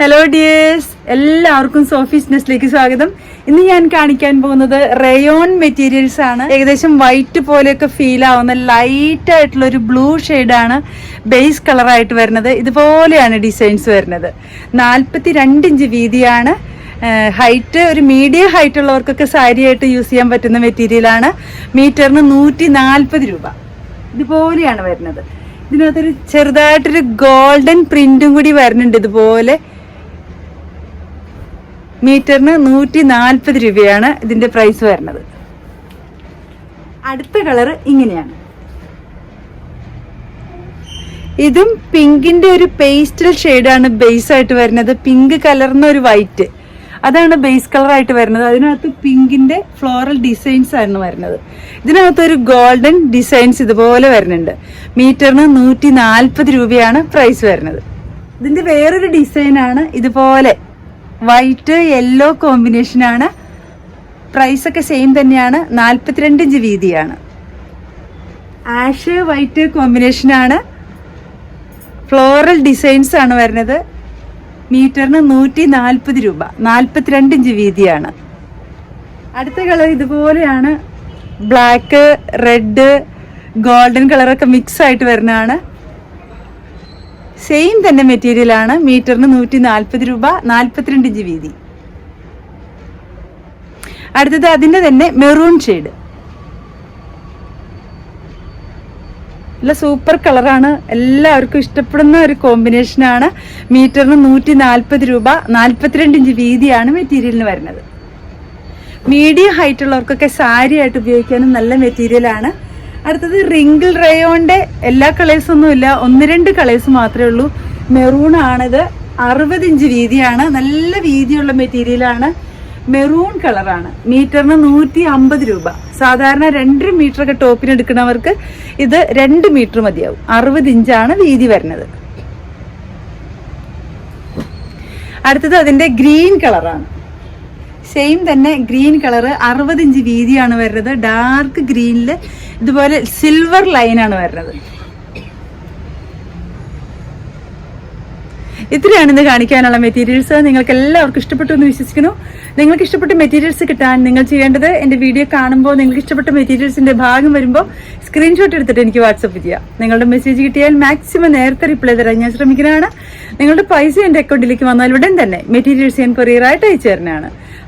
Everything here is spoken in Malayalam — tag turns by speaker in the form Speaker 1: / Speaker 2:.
Speaker 1: ഹലോ ഡിയേഴ്സ് എല്ലാവർക്കും സോഫി ബിസിനസ്സിലേക്ക് സ്വാഗതം. ഇന്ന് ഞാൻ കാണിക്കാൻ പോകുന്നത് റയോൺ മെറ്റീരിയൽസ് ആണ്. ഏകദേശം വൈറ്റ് പോലെയൊക്കെ ഫീൽ ആവുന്ന ലൈറ്റ് ആയിട്ടുള്ള ഒരു ബ്ലൂ ആണ് ബേസ് കളറായിട്ട് വരുന്നത്. ഇതുപോലെയാണ് ഡിസൈൻസ് വരുന്നത്. നാൽപ്പത്തി രണ്ട് ഇഞ്ച് വീതിയാണ്. ഹൈറ്റ് ഒരു മീഡിയം ഹൈറ്റ് ഉള്ളവർക്കൊക്കെ സാരി ആയിട്ട് യൂസ് ചെയ്യാൻ പറ്റുന്ന മെറ്റീരിയലാണ് മീറ്ററിന് നൂറ്റി നാൽപ്പത് രൂപ. ഇതുപോലെയാണ് വരുന്നത്. ഇതിനകത്തൊരു ചെറുതായിട്ടൊരു ഗോൾഡൻ പ്രിന്റും കൂടി വരുന്നുണ്ട് ഇതുപോലെ. മീറ്ററിന് നൂറ്റി നാൽപ്പത് രൂപയാണ് ഇതിന്റെ പ്രൈസ് വരുന്നത്. അടുത്ത കളർ ഇങ്ങനെയാണ്. ഇതും പിങ്കിന്റെ ഒരു പേസ്റ്റൽ ഷെയ്ഡാണ് ബേസ് ആയിട്ട് വരുന്നത്. പിങ്ക് കലർന്ന ഒരു വൈറ്റ് അതാണ് ബേസ് കളർ ആയിട്ട് വരുന്നത്. അതിനകത്ത് പിങ്കിന്റെ ഫ്ലോറൽ ഡിസൈൻസ് ആണ് വരുന്നത്. ഇതിനകത്ത് ഒരു ഗോൾഡൻ ഡിസൈൻസ് ഇതുപോലെ വരുന്നുണ്ട്. മീറ്ററിന് നൂറ്റി നാൽപ്പത് രൂപയാണ് പ്രൈസ് വരുന്നത്. ഇതിന്റെ വേറൊരു ഡിസൈനാണ് ഇതുപോലെ വൈറ്റ് യെല്ലോ കോമ്പിനേഷനാണ് പ്രൈസ് ഒക്കെ സെയിം തന്നെയാണ്. നാൽപ്പത്തിരണ്ട് ഇഞ്ച് വീതിയാണ്. ആഷ് വൈറ്റ് കോമ്പിനേഷനാണ് ഫ്ലോറൽ ഡിസൈൻസ് ആണ് വരുന്നത്. മീറ്ററിന് നൂറ്റി നാൽപ്പത് രൂപ. നാൽപ്പത്തിരണ്ട് ഇഞ്ച് വീതിയാണ്. അടുത്ത കളർ ഇതുപോലെയാണ്. ബ്ലാക്ക് റെഡ് ഗോൾഡൻ കളറൊക്കെ മിക്സ് ആയിട്ട് വരുന്നതാണ്. സെയിം തന്നെ മെറ്റീരിയൽ ആണ്. മീറ്ററിന് നൂറ്റി നാൽപ്പത് രൂപ നാൽപ്പത്തിരണ്ട് ഇഞ്ച് വീതി. അടുത്തത് അതിന്റെ തന്നെ മെറൂൺ ഷെയ്ഡ് നല്ല സൂപ്പർ കളറാണ് എല്ലാവർക്കും ഇഷ്ടപ്പെടുന്ന ഒരു കോമ്പിനേഷനാണ് മീറ്ററിന് നൂറ്റി നാൽപ്പത് രൂപ നാൽപ്പത്തിരണ്ട് ഇഞ്ച് വീതിയാണ് മെറ്റീരിയലിന് വരുന്നത്. മീഡിയം ഹൈറ്റ് ഉള്ളവർക്കൊക്കെ സാരി ആയിട്ട് ഉപയോഗിക്കാനും നല്ല മെറ്റീരിയലാണ് അടുത്തത് റിങ്കിൾ റയോണിന്റെ എല്ലാ കളേഴ്സും ഒന്നും ഇല്ല. ഒന്ന് രണ്ട് കളേഴ്സ് മാത്രമേ ഉള്ളൂ. മെറൂൺ ആണിത്. അറുപത് ഇഞ്ച് വീതിയാണ്. നല്ല വീതിയുള്ള മെറ്റീരിയലാണ് മെറൂൺ കളറാണ് മീറ്ററിന് നൂറ്റി അമ്പത് രൂപ. സാധാരണ രണ്ടര മീറ്റർ ഒക്കെ ടോപ്പിന് എടുക്കുന്നവർക്ക് ഇത് രണ്ട് മീറ്റർ മതിയാവും. അറുപത് ഇഞ്ചാണ് വീതി വരുന്നത്. അടുത്തത് അതിന്റെ ഗ്രീൻ കളറാണ് സെയിം തന്നെ ഗ്രീൻ കളർ അറുപത് ഇഞ്ച് വീതിയാണ് വരുന്നത്. ഡാർക്ക് ഗ്രീനിൽ ഇതുപോലെ സിൽവർ ലൈനാണ് വരുന്നത്. ഇത്രയാണ് ഇന്ന് കാണിക്കാനുള്ള മെറ്റീരിയൽസ് നിങ്ങൾക്ക് എല്ലാവർക്കും ഇഷ്ടപ്പെട്ടു എന്ന് വിശ്വസിക്കുന്നു. നിങ്ങൾക്ക് ഇഷ്ടപ്പെട്ട മെറ്റീരിയൽസ് കിട്ടാൻ നിങ്ങൾ ചെയ്യേണ്ടത് എന്റെ വീഡിയോ കാണുമ്പോൾ നിങ്ങൾക്ക് ഇഷ്ടപ്പെട്ട മെറ്റീരിയൽസിന്റെ ഭാഗം വരുമ്പോൾ സ്ക്രീൻഷോട്ട് എടുത്തിട്ട് എനിക്ക് വാട്സപ്പ് ചെയ്യാം. നിങ്ങളുടെ മെസ്സേജ് കിട്ടിയാൽ മാക്സിമം നേരത്തെ റിപ്ലൈ തരാൻ ഞാൻ ശ്രമിക്കുന്നതാണ്. നിങ്ങളുടെ പൈസ എന്റെ അക്കൗണ്ടിലേക്ക് വന്നാൽ ഉടൻ തന്നെ മെറ്റീരിയൽസ് ഞാൻ കൊറിയറായിട്ട് അയച്ചു തരുന്നതാണ്.